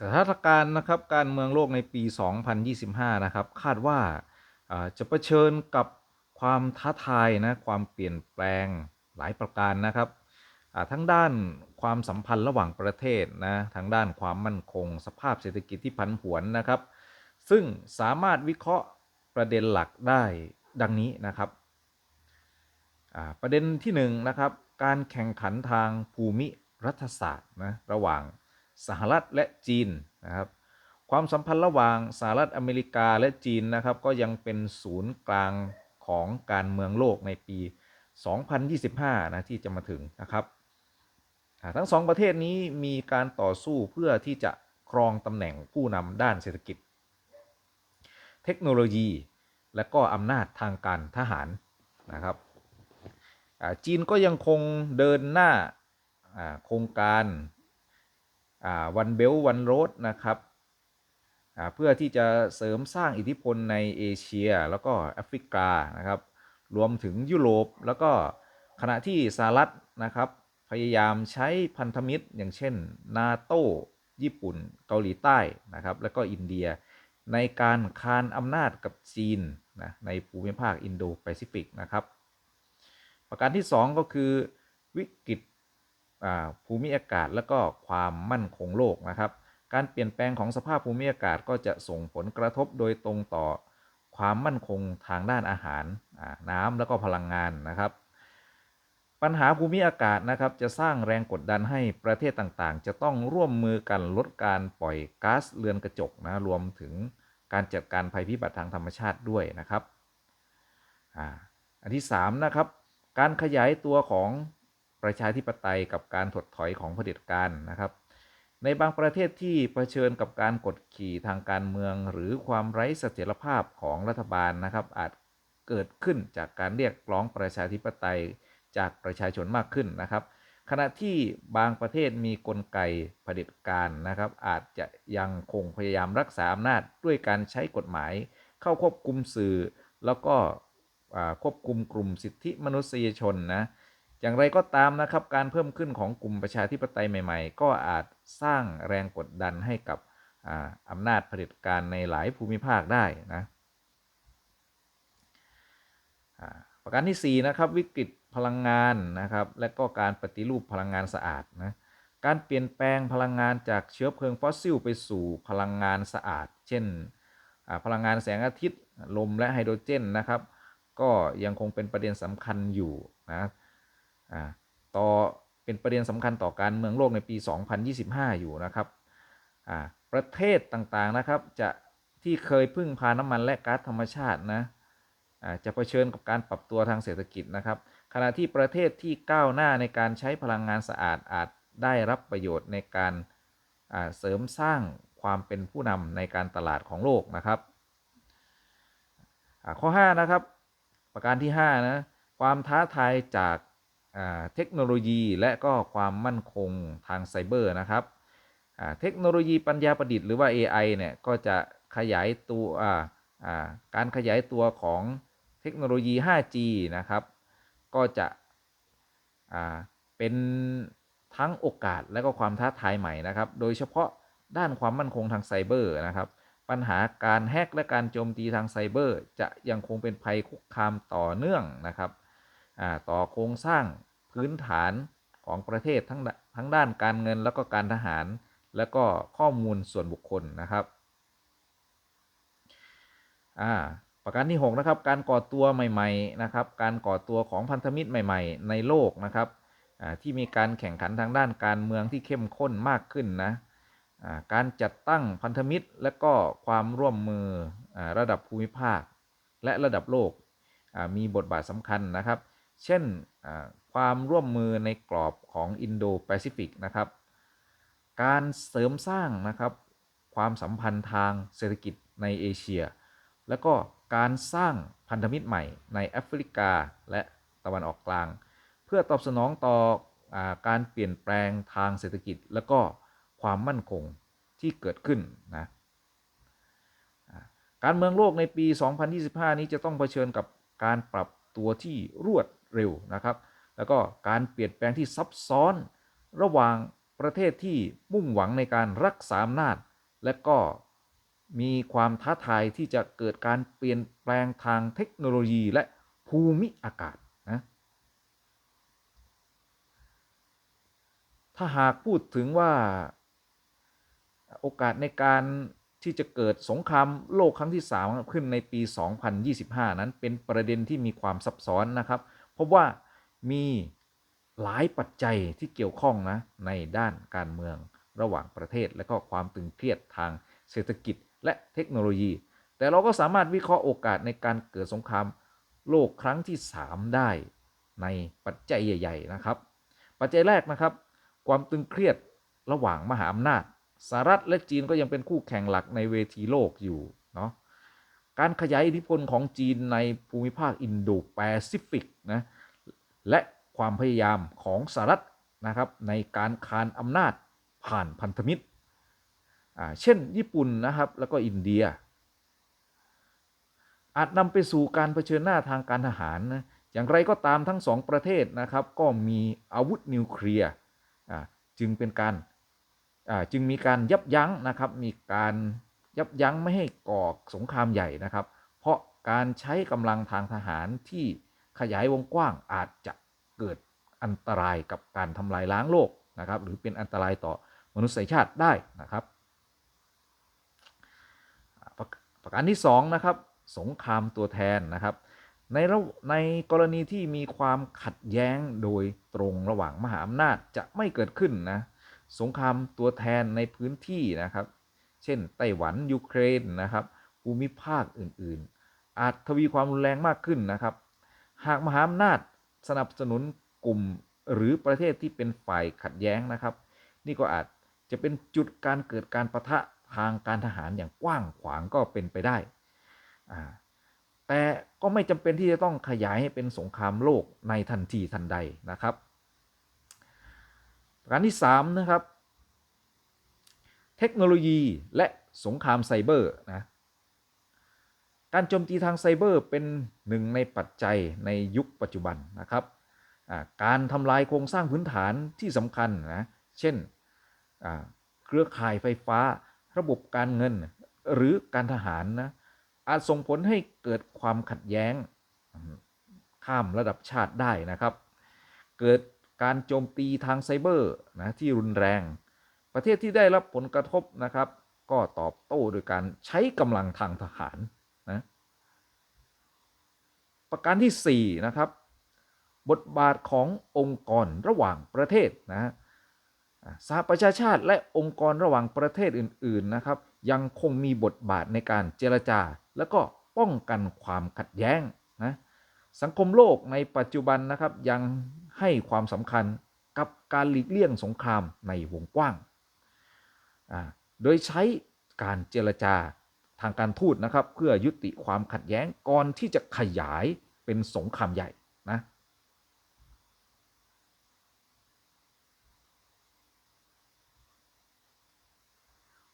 สถานการณ์นะครับการเมืองโลกในปี 2025 นะครับ คาดว่าจะเผชิญกับความท้าทายนะความเปลี่ยนแปลงหลายประการนะครับทั้งด้านความสัมพันธ์ระหว่างประเทศนะทั้งด้านความมั่นคง สภาพเศรษฐกิจที่ผันผวนนะครับ ซึ่งสามารถวิเคราะห์ประเด็นหลักได้ดังนี้นะครับประเด็นที่หนึ่งนะครับการแข่งขันทางภูมิรัฐศาสตร์นะระหว่าง สหรัฐและจีนนะครับความสัมพันธ์ระหว่างสหรัฐอเมริกาและจีนนะครับก็ยังเป็นศูนย์กลางของการเมืองโลกในปี 2025 นะที่จะมาถึงนะครับทั้งสองประเทศนี้มีการต่อสู้เพื่อที่จะครองตำแหน่งผู้นำด้านเศรษฐกิจ เทคโนโลยี และก็อำนาจทางการทหารนะครับจีนก็ยังคงเดินหน้าโครงการ วันเบลวันโรดนะครับเพื่อที่จะเสริมสร้างอิทธิพลในเอเชีย แล้วก็แอฟริกานะครับรวมถึงยุโรปแล้วก็ขณะที่สหรัฐนะครับพยายามใช้พันธมิตรอย่างเช่นนาโต้ญี่ปุ่นเกาหลีใต้นะครับแล้วก็อินเดีย ในการคานอำนาจกับจีนนะในภูมิภาคอินโดแปซิฟิกนะครับประการที่ 2 ก็คือวิกฤต ภูมิอากาศและก็ความมั่นคงโลกนะครับ การเปลี่ยนแปลงของสภาพภูมิอากาศก็จะส่งผลกระทบโดยตรงต่อความมั่นคงทางด้านอาหารน้ำแล้วก็พลังงานนะครับ ปัญหาภูมิอากาศนะครับ จะสร้างแรงกดดันให้ประเทศต่างๆ จะต้องร่วมมือกันลดการปล่อยก๊าซเรือนกระจกนะรวมถึงการจัดการภัยพิบัติทางธรรมชาติด้วยนะครับอันที่3นะครับการขยายตัวของ ประชาธิปไตยกับการถดถอยของเผด็จการนะครับ ในบางประเทศที่เผชิญกับการกดขี่ทางการเมือง หรือความไร้เสถียรภาพของรัฐบาลนะครับ อาจเกิดขึ้นจากการเรียกร้องประชาธิปไตยจากประชาชนมากขึ้นนะครับ ขณะที่บางประเทศมีกลไกเผด็จการนะครับ อาจจะยังคงพยายามรักษาอำนาจด้วยการใช้กฎหมาย เข้าควบคุมสื่อ แล้วก็ควบคุมกลุ่มสิทธิมนุษยชนนะ อย่างไรก็ตามนะครับ การเพิ่มขึ้นของกลุ่มประชาธิปไตยใหม่ ๆ ก็อาจสร้างแรงกดดันให้กับอำนาจเผด็จการในหลายภูมิภาคได้นะประการที่ 4 นะครับ วิกฤตพลังงานนะครับ และก็การปฏิรูปพลังงานสะอาดนะการเปลี่ยนแปลงพลังงานจากเชื้อเพลิงฟอสซิลไปสู่พลังงานสะอาด เช่นพลังงานแสงอาทิตย์ ลมและไฮโดรเจนนะครับ ก็ยังคงเป็นประเด็นสำคัญอยู่นะ ต่อเป็นประเด็นสำคัญต่อการเมืองโลกในปี 2025 อยู่นะครับประเทศต่างๆนะครับจะที่เคยพึ่งพาน้ำมันและก๊าซธรรมชาตินะจะเผชิญกับการปรับตัวทางเศรษฐกิจนะครับ ขณะที่ประเทศที่ก้าวหน้าในการใช้พลังงานสะอาดอาจได้รับประโยชน์ในการเสริมสร้างความเป็นผู้นำในการตลาดของโลกนะครับข้อ 5 นะครับ ประการที่ 5 นะ ความท้าทายจาก เทคโนโลยีและก็ความมั่นคงทางไซเบอร์นะครับเทคโนโลยีปัญญาประดิษฐ์หรือว่า AI เนี่ยก็จะขยายตัวการขยายตัวของเทคโนโลยี 5G นะครับ ก็จะเป็นทั้งโอกาสและก็ความท้าทายใหม่นะครับ โดยเฉพาะด้านความมั่นคงทางไซเบอร์นะครับ ปัญหาการแฮกและการโจมตีทางไซเบอร์ จะยังคงเป็นภัยคุกคามต่อเนื่องนะครับ ต่อโครงสร้างพื้นฐานของประเทศทั้งดทั้งด้านการเงินแล้วก็การทหาร แล้วก็ข้อมูลส่วนบุคคลนะครับประการที่ 6 นะครับ การก่อตัวใหม่ๆนะครับ การก่อตัวของพันธมิตรใหม่ ๆ ในโลกนะครับที่มีการแข่งขันทางด้านการเมืองที่เข้มข้นมากขึ้นนะการจัดตั้งพันธมิตร และก็ความร่วมมืออาระดับภูมิภาค และระดับโลกมีบทบาทสำคัญนะครับ เช่นความร่วมมือในกรอบของอินโดแปซิฟิกนะครับ การเสริมสร้างนะครับความสัมพันธ์ทางเศรษฐกิจในเอเชีย และก็การสร้างพันธมิตรใหม่ในแอฟริกาและตะวันออกกลาง เพื่อตอบสนองต่ออการเปลี่ยนแปลงทางเศรษฐกิจ และก็ความมั่นคงที่เกิดขึ้นนะการเมืองโลกในปี 2025 นี้จะต้องเผชิญกับการปรับตัวที่รวด เร็วนะครับ แล้วก็การเปลี่ยนแปลงที่ซับซ้อนระหว่างประเทศที่มุ่งหวังในการรักษาอำนาจ และก็มีความท้าทายที่จะเกิดการเปลี่ยนแปลงทางเทคโนโลยีและภูมิอากาศนะถ้าหากพูดถึงว่าโอกาสในการที่จะเกิดสงครามโลกครั้งที่ 3 ขึ้นในปี 2025 นั้นเป็นประเด็นที่มีความซับซ้อนนะครับเพราะว่ามีหลายปัจจัยที่เกี่ยวข้องนะในด้านการเมืองระหว่างประเทศ และก็ความตึงเครียดทางเศรษฐกิจและเทคโนโลยี แต่เราก็สามารถวิเคราะห์โอกาสในการเกิดสงครามโลกครั้งที่ 3 ได้ในปัจจัยใหญ่ ๆ นะครับ ปัจจัยแรกนะครับ ความตึงเครียดระหว่างมหาอำนาจสหรัฐและจีนก็ยังเป็นคู่แข่งหลักในเวทีโลกอยู่เนาะ การขยายอิทธิพลของจีนในภูมิภาคอินโดแปซิฟิกนะและความพยายามของสหรัฐนะครับในการคานอำนาจผ่านพันธมิตร เช่นญี่ปุ่นนะครับแล้วก็อินเดีย อาจนำไปสู่การเผชิญหน้าทางการทหารนะอย่างไรก็ตามทั้งสองประเทศนะครับก็มีอาวุธนิวเคลียร์จึงเป็นการจึงมีการยับยั้งนะครับมีการ ยับยั้งไม่ให้ก่อสงครามใหญ่นะครับ เพราะการใช้กำลังทางทหารที่ขยายวงกว้างอาจจะเกิดอันตรายกับการทำลายล้างโลกนะครับ หรือเป็นอันตรายต่อมนุษยชาติได้นะครับ ประการที่2นะครับสงครามตัวแทนนะครับ ในในกรณีที่มีความขัดแย้งโดยตรงระหว่างมหาอำนาจจะไม่เกิดขึ้นนะสงครามตัวแทนในพื้นที่นะครับ ช่น ไต้หวันยูเครนนะครับภูมิภาคอื่นๆ อาจทวีความรุนแรงมากขึ้นนะครับ หากมหาอำนาจสนับสนุนกลุ่มหรือประเทศที่เป็นฝ่ายขัดแย้งนะครับ นี่ก็อาจจะเป็นจุดการเกิดการประทะทางการทหารอย่างกว้างขวางก็เป็นไปได้ แต่ก็ไม่จำเป็นที่จะต้องขยายให้เป็นสงครามโลกในทันทีทันใดนะครับ การที่3นะครับ เทคโนโลยีและสงครามไซเบอร์นะการโจมตีทางไซเบอร์เป็นหนึ่งในปัจจัยในยุคปัจจุบันนะครับ การทำลายโครงสร้างพื้นฐานที่สำคัญนะเช่นเครือข่ายไฟฟ้า ระบบการเงินหรือการทหารนะอาจส่งผลให้เกิดความขัดแย้งข้ามระดับชาติได้นะครับ เกิดการโจมตีทางไซเบอร์นะที่รุนแรง ประเทศที่ได้รับผลกระทบนะครับ ก็ตอบโต้โดยการใช้กำลังทางทหารนะประการที่4นะครับบทบาทขององค์กรระหว่างประเทศนะสหประชาชาติและองค์กรระหว่างประเทศอื่นๆนะครับ ยังคงมีบทบาทในการเจรจา และก็ป้องกันความขัดแย้งนะสังคมโลกในปัจจุบันนะครับยังให้ความสำคัญกับการหลีกเลี่ยงสงครามในวงกว้าง โดยใช้การเจรจาทางการทูตนะครับ เพื่อยุติความขัดแย้งก่อนที่จะขยายเป็นสงครามใหญ่นะ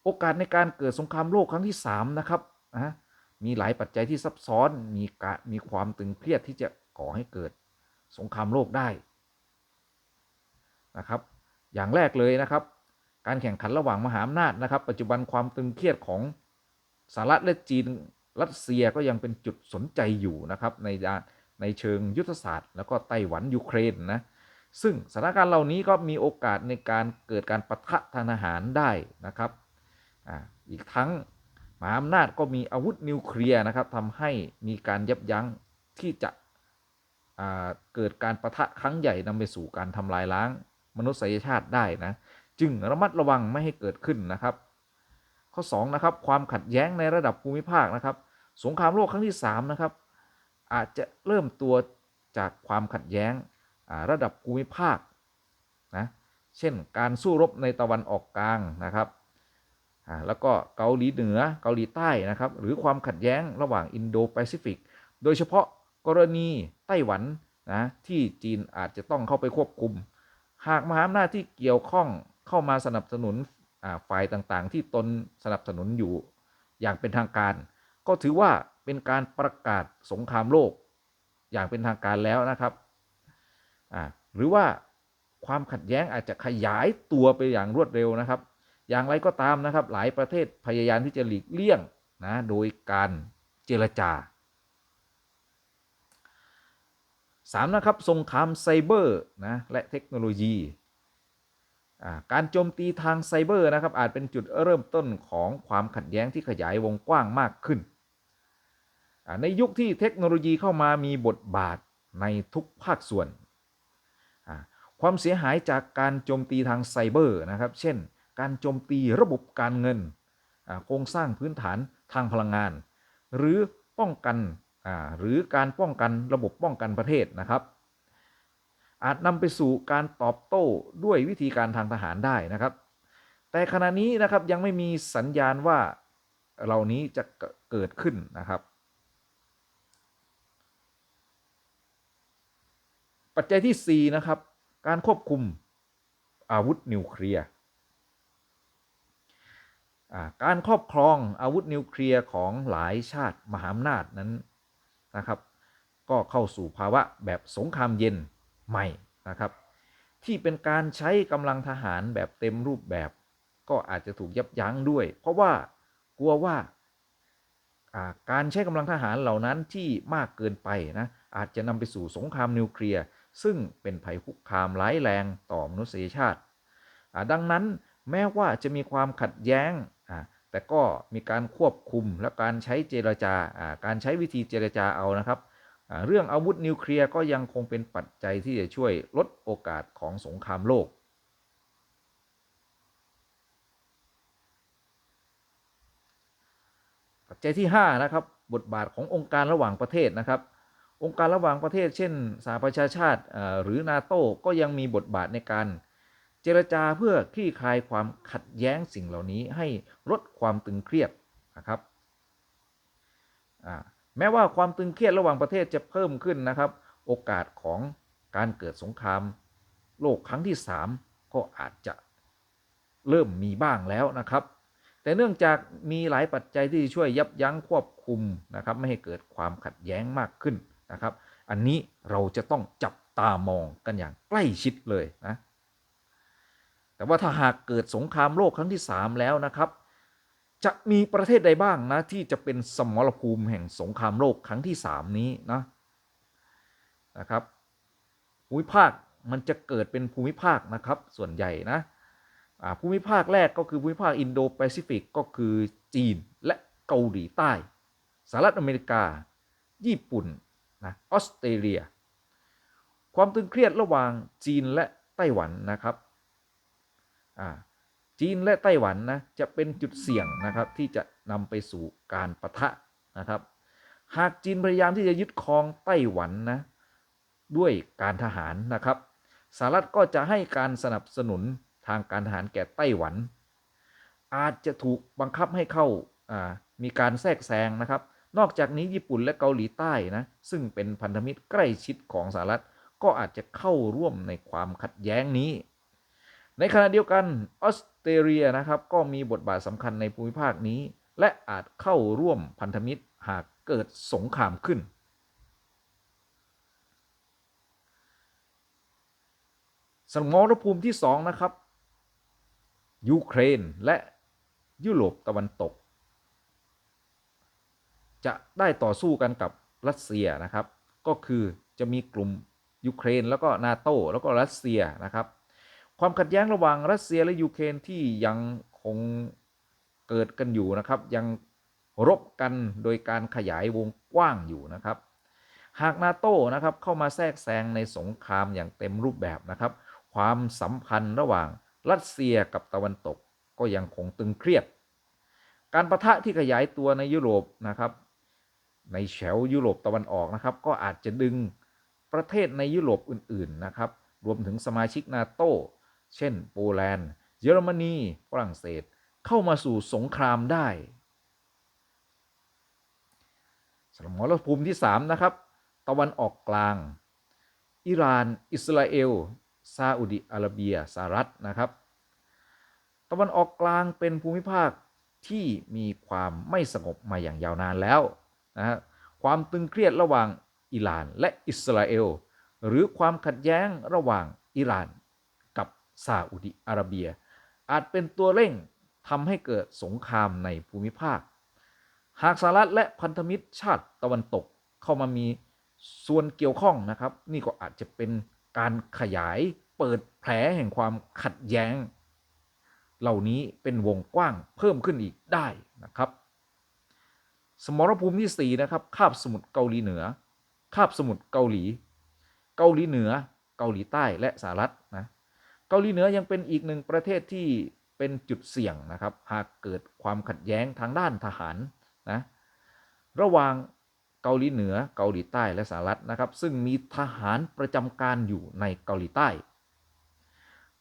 โอกาสในการเกิดสงครามโลกครั้งที่ 3 นะครับนะมีหลายปัจจัยที่ซับซ้อน มีกะมีความตึงเครียดที่จะก่อให้เกิดสงครามโลกได้นะครับ อย่างแรกเลยนะครับ การแข่งขันระหว่างมหาอำนาจนะครับ ปัจจุบันความตึงเครียดของสหรัฐและจีนรัสเซียก็ยังเป็นจุดสนใจอยู่นะครับในในเชิงยุทธศาสตร์ แล้วก็ไต้หวันยูเครนนะซึ่งสถานการณ์เหล่านี้ก็มีโอกาสในการเกิดการปะทะทางทหารได้นะครับออีกทั้งมหาอำนาจก็มีอาวุธนิวเคลียร์นะครับทำให้มีการยับยั้งที่จะเกิดการประทะครั้งใหญ่นำไปสู่การทำลายล้างมนุษยชาติได้นะ จึงระมัดระวังไม่ให้เกิดขึ้นนะครับ ข้อ2นะครับความขัดแย้งในระดับภูมิภาคนะครับ สงครามโลกครั้งที่3นะครับอาจจะเริ่มตัวจากความขัดแย้งระดับภูมิภาคนะเช่นการสู้รบในตะวันออกกลางนะครับแล้วก็เกาหลีเหนือเกาหลีใต้นะครับ หรือความขัดแย้งระหว่างอินโดแปซิฟิก โดยเฉพาะกรณีไต้หวันนะที่จีนอาจจะต้องเข้าไปควบคุม หากมหาอำนาจที่เกี่ยวข้อง เข้ามาสนับสนุนฝ่ายต่างๆ ที่ตนสนับสนุนอยู่อย่างเป็นทางการ ก็ถือว่าเป็นการประกาศสงครามโลกอย่างเป็นทางการแล้วนะครับหรือว่าความขัดแย้งอาจจะขยายตัวไปอย่างรวดเร็วนะครับ อย่างไรก็ตามนะครับ หลายประเทศพยายามที่จะหลีกเลี่ยงนะโดยการเจรจา 3. นะครับสงครามไซเบอร์นะและเทคโนโลยี การโจมตีทางไซเบอร์นะครับอาจเป็นจุดเริ่มต้นของความขัดแย้งที่ขยายวงกว้างมากขึ้น ในยุคที่เทคโนโลยีเข้ามามีบทบาทในทุกภาคส่วน ความเสียหายจากการโจมตีทางไซเบอร์นะครับ เช่น การโจมตีระบบการเงิน โครงสร้างพื้นฐานทางพลังงาน หรือป้องกันหรือการป้องกันระบบป้องกันประเทศนะครับ อาจนำไปสู่การตอบโต้ด้วยวิธีการทางทหารได้นะครับ แต่ขณะนี้นะครับยังไม่มีสัญญาณว่าเหล่านี้จะเกิดขึ้นนะครับ ปัจจัยที่ 4 นะครับ การควบคุมอาวุธนิวเคลียร์การครอบครองอาวุธนิวเคลียร์ของหลายชาติมหาอำนาจนั้นนะครับ ก็เข้าสู่ภาวะแบบสงครามเย็น ใหม่นะครับ ที่เป็นการใช้กำลังทหารแบบเต็มรูปแบบ ก็อาจจะถูกยับยั้งด้วย เพราะว่ากลัวว่าการใช้กำลังทหารเหล่านั้นที่มากเกินไปนะอาจจะนำไปสู่สงครามนิวเคลียร์ซึ่งเป็นภัยคุกคามร้ายแรงต่อมนุษยชาติ ดังนั้นแม้ว่าจะมีความขัดแย้ง แต่ก็มีการควบคุมและการใช้เจรจาการใช้วิธีเจรจาเอานะครับ เรื่องอาวุธนิวเคลียร์ก็ยังคงเป็นปัจจัยที่จะช่วยลดโอกาสของสงครามโลก ปัจจัยที่ 5 นะครับ บทบาทขององค์การระหว่างประเทศนะครับ องค์การระหว่างประเทศ เช่นสหประชาชาติหรือนาโต้ก็ยังมีบทบาทในการเจรจาเพื่อคลี่คลายความขัดแย้งสิ่งเหล่านี้ให้ลดความตึงเครียดนะครับอ่า แม้ว่าความตึงเครียดระหว่างประเทศจะเพิ่มขึ้นนะครับ โอกาสของการเกิดสงคราม โลกครั้งที่ 3 ก็อาจจะเริ่มมีบ้างแล้วนะครับ แต่เนื่องจากมีหลายปัจจัยที่ช่วยยับยั้งควบคุมนะครับ ไม่ให้เกิดความขัดแย้งมากขึ้นนะครับ อันนี้เราจะต้องจับตามองกันอย่างใกล้ชิดเลยนะแต่ว่าถ้าหากเกิดสงครามโลกครั้งที่ 3 แล้วนะครับ จะมีประเทศใดบ้างนะ ที่จะเป็นสมรภูมิแห่งสงครามโลกครั้งที่ 3 นี้นะนะครับภูมิภาคมันจะเกิดเป็นภูมิภาคนะครับ ส่วนใหญ่นะภูมิภาคแรกก็คือภูมิภาคอินโดแปซิฟิกก็คือจีนและเกาหลีใต้สหรัฐอเมริกา ญี่ปุ่นนะออสเตรเลีย ความตึงเครียดระหว่างจีนและไต้หวันนะครับอ่า จีนและไต้หวันนะจะเป็นจุดเสี่ยงนะครับที่จะนำไปสู่การประทะนะครับ หากจีนพยายามที่จะยึดครองไต้หวันนะด้วยการทหารนะครับสหรัฐก็จะให้การสนับสนุนทางการทหารแก่ไต้หวัน อาจจะถูกบังคับให้เข้าามีการแทรกแซงนะครับ นอกจากนี้ญี่ปุ่นและเกาหลีใต้นะซึ่งเป็นพันธมิตรใกล้ชิดของสหรัฐก็อาจจะเข้าร่วมในความขัดแย้งนี้ ในขณะเดียวกันออส เตรเลียนะครับก็มีบทบาทสำคัญในภูมิภาคนี้ และอาจเข้าร่วมพันธมิตรหากเกิดสงครามขึ้น สมรภูมิที่ 2 นะครับ ยูเครนและยุโรปตะวันตก จะได้ต่อสู้กันกับรัสเซียนะครับ ก็คือจะมีกลุ่มยูเครนแล้วก็นาโตแล้วก็รัสเซียนะครับ ความขัดแย้งระหว่างรัสเซียและยูเครนที่ยังคงเกิดกันอยู่นะครับ ยังรบกันโดยการขยายวงกว้างอยู่นะครับ หากนาโต้นะครับเข้ามาแทรกแซงในสงครามอย่างเต็มรูปแบบนะครับ ความสัมพันธ์ระหว่างรัสเซียกับตะวันตกก็ยังคงตึงเครียด การประทะที่ขยายตัวในยุโรปนะครับ ในแถวยุโรปตะวันออกนะครับ ก็อาจจะดึงประเทศในยุโรปอื่น ๆนะครับ รวมถึงสมาชิกนาโต เช่น โปแลนด์ เยอรมนีฝรั่งเศส เข้ามาสู่สงครามได้สมรภูมิที่ 3 นะครับ ตะวันออกกลาง อิหร่าน อิสราเอล ซาอุดิอาระเบียสหรัฐนะครับ ตะวันออกกลางเป็นภูมิภาคที่มีความไม่สงบมาอย่างยาวนานแล้วนะฮะความตึงเครียดระหว่างอิหร่านและอิสราเอล หรือความขัดแย้งระหว่างอิหร่าน ซาอุดิอาระเบีย อาจเป็นตัวเร่งทำให้เกิดสงครามในภูมิภาค หากสหรัฐและพันธมิตรชาติตะวันตกเข้ามามีส่วนเกี่ยวข้องนะครับ นี่ก็อาจจะเป็นการขยายเปิดแผลแห่งความขัดแย้ง เหล่านี้เป็นวงกว้างเพิ่มขึ้นอีกได้นะครับ สมรภูมิที่4นะครับคาบสมุทรเกาหลีเหนือคาบสมุทรเกาหลี เกาหลีเหนือ เกาหลีใต้และสหรัฐนะ กาหลีเหนือยังเป็นอีกหนึ่งประเทศที่เป็นจุดเสี่ยงนะครับ หากเกิดความขัดแย้งทางด้านทหารนะระหว่างเกาหลีเหนือเกาหลีใต้และสหรัฐนะครับ ซึ่งมีทหารประจำการอยู่ในเกาหลีใต้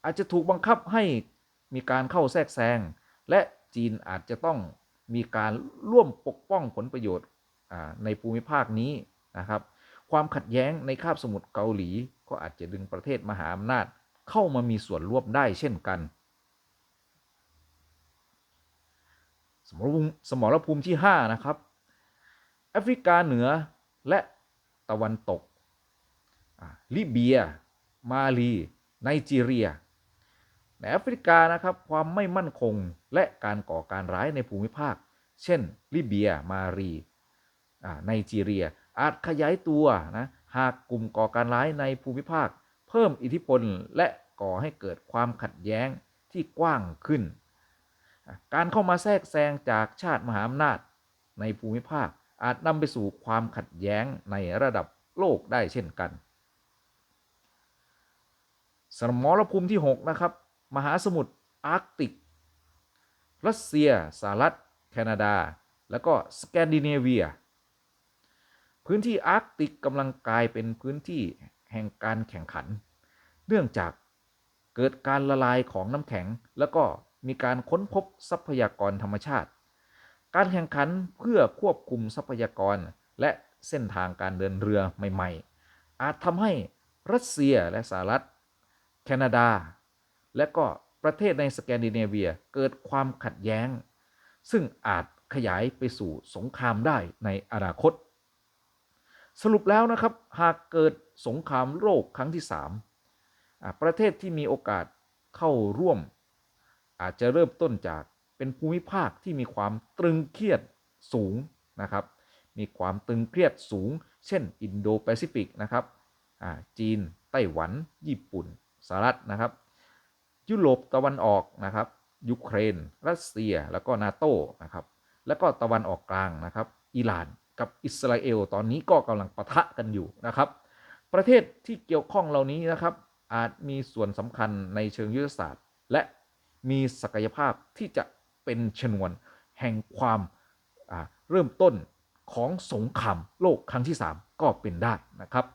อาจจะถูกบังคับให้มีการเข้าแทรกแซงและจีนอาจจะต้องมีการร่วมปกป้องผลประโยชน์ในภูมิภาคนี้นะครับ ความขัดแย้งในคาบสมุทรเกาหลีก็อาจจะดึงประเทศมหาอำนาจ เข้ามามีส่วนร่วมได้เช่นกัน สมรภูมิสมรภูมิที่ 5 นะครับ แอฟริกาเหนือและตะวันตก ลิเบีย มาลี ไนจีเรีย ในแอฟริกานะครับความไม่มั่นคงและการก่อการร้ายในภูมิภาค เช่น ลิเบีย มาลีไนจีเรียอาจขยายตัวนะหากกลุ่มก่อการร้ายในภูมิภาค เพิ่มอิทธิพลและก่อให้เกิดความขัดแย้งที่กว้างขึ้น การเข้ามาแทรกแซงจากชาติมหาอำนาจในภูมิภาคอาจนำไปสู่ความขัดแย้งในระดับโลกได้เช่นกัน สมรภูมิที่ 6 นะครับ มหาสมุทรอาร์กติก รัสเซียสหรัฐ แคนาดา แล้วก็สแกนดิเนเวีย พื้นที่อาร์กติกกำลังกลายเป็นพื้นที่ แห่งการแข่งขัน เนื่องจากเกิดการละลายของน้ำแข็ง แล้วก็มีการค้นพบทรัพยากรธรรมชาติ การแข่งขันเพื่อควบคุมทรัพยากรและเส้นทางการเดินเรือใหม่ ๆ อาจทำให้รัสเซียและสหรัฐ แคนาดา และก็ประเทศในสแกนดิเนเวียเกิดความขัดแย้ง ซึ่งอาจขยายไปสู่สงครามได้ในอนาคต สรุปแล้วนะครับหากเกิดสงครามโลกครั้งที่ 3 ประเทศที่มีโอกาสเข้าร่วม อาจจะเริ่มต้นจากเป็นภูมิภาคที่มีความตรึงเครียดสูงนะครับ มีความตึงเครียดสูง เช่น อินโดแปซิฟิกนะครับจีน ไต้หวัน ญี่ปุ่นสหรัฐนะครับ ยุโรปตะวันออกนะครับ ยูเครน รัสเซีย แล้วก็นาโตนะครับ แล้วก็ตะวันออกกลางนะครับ อิหร่าน กับอิสราเอล ตอนนี้ก็กำลังปะทะกันอยู่นะครับ ประเทศที่เกี่ยวข้องเหล่านี้นะครับ อาจมีส่วนสำคัญในเชิงยุทธศาสตร์ และมีศักยภาพที่จะเป็นชนวนแห่งความเริ่มต้นของสงครามโลกครั้งที่ 3 ก็เป็นได้นะครับ